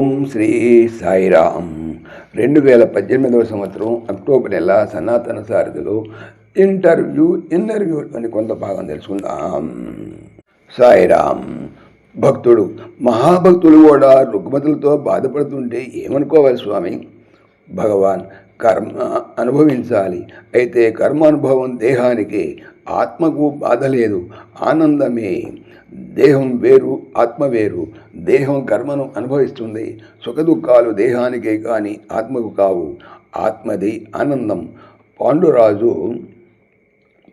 ఓం శ్రీ సాయిరామ్. రెండు వేల పద్దెనిమిదవ సంవత్సరం అక్టోబర్ నెల సనాతన సారథిలో ఇంటర్వ్యూ ఇంటర్వ్యూ అని కొంత భాగం తెలుసుకుందాం. సాయిరామ్ భక్తుడు మహాభక్తులు కూడా రుగ్మతులతో బాధపడుతుంటే ఏమనుకోవాలి స్వామి? భగవాన్ కర్మ అనుభవించాలి. అయితే కర్మ అనుభవం దేహానికి ఆత్మకు బాధ లేదు ఆనందమే. దేహం వేరు ఆత్మ వేరు. దేహం కర్మను అనుభవిస్తుంది. సుఖదుఖాలు దేహానికే కానీ ఆత్మకు కావు. ఆత్మది ఆనందం. పాండురాజు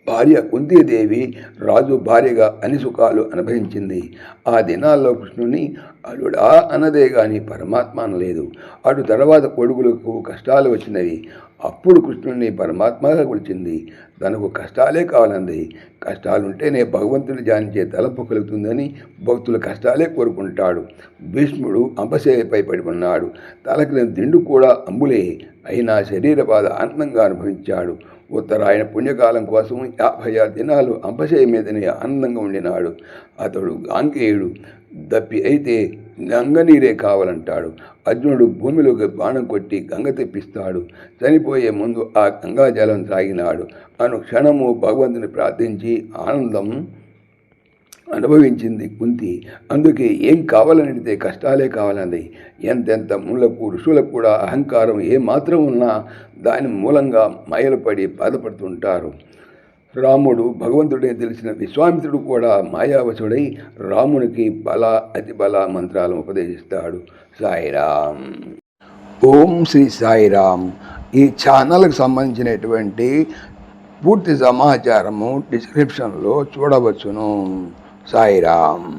భార్య కుంతీదేవి రాజు భార్యగా అన్ని సుఖాలు అనుభవించింది. ఆ దినాల్లో కృష్ణుని అలుడా అన్నదే గాని పరమాత్మ అనలేదు. అటు తర్వాత కొడుకులకు కష్టాలు వచ్చినవి. అప్పుడు కృష్ణుని పరమాత్మగా కొలిచింది తనకు కష్టాలే కావాలంది. కష్టాలుంటేనే భగవంతుని ధ్యానించే తలపు కలుగుతుందని భక్తుల కష్టాలే కోరుకుంటాడు. భీష్ముడు అంబశేయపై పడి ఉన్నాడు తలకిన దిండు కూడా అంబులే. అయినా శరీర బాధ ఆనందంగా అనుభవించాడు. ఉత్తరాయణ పుణ్యకాలం కోసం యాభై ఆరు దినాలు అంపశయ మీదనే ఆనందంగా ఉండినాడు. అతడు గాంకేయుడు దప్పి అయితే గంగనీరే కావాలంటాడు. అర్జునుడు భూమిలోకి బాణం కొట్టి గంగ తెప్పిస్తాడు. చనిపోయే ముందు ఆ గంగాజలం తాగినాడు. అను క్షణము భగవంతుని ప్రార్థించి ఆనందం అనుభవించింది కుంతి. అందుకే ఏం కావాలనిడితే కష్టాలే కావాలంది. ఎంతెంత ముళ్ళకు ఋషులకు కూడా అహంకారం ఏ మాత్రం ఉన్నా దాని మూలంగా మాయలు పడి బాధపడుతుంటారు. రాముడు భగవంతుడే తెలిసిన విశ్వామిత్రుడు కూడా మాయావశుడై రామునికి బల అతి బల మంత్రాలను ఉపదేశిస్తాడు. సాయిరామ్. ఓం శ్రీ సాయిరామ్. ఈ ఛానల్కి సంబంధించినటువంటి పూర్తి సమాచారము డిస్క్రిప్షన్లో చూడవచ్చును. సాయిరామ్.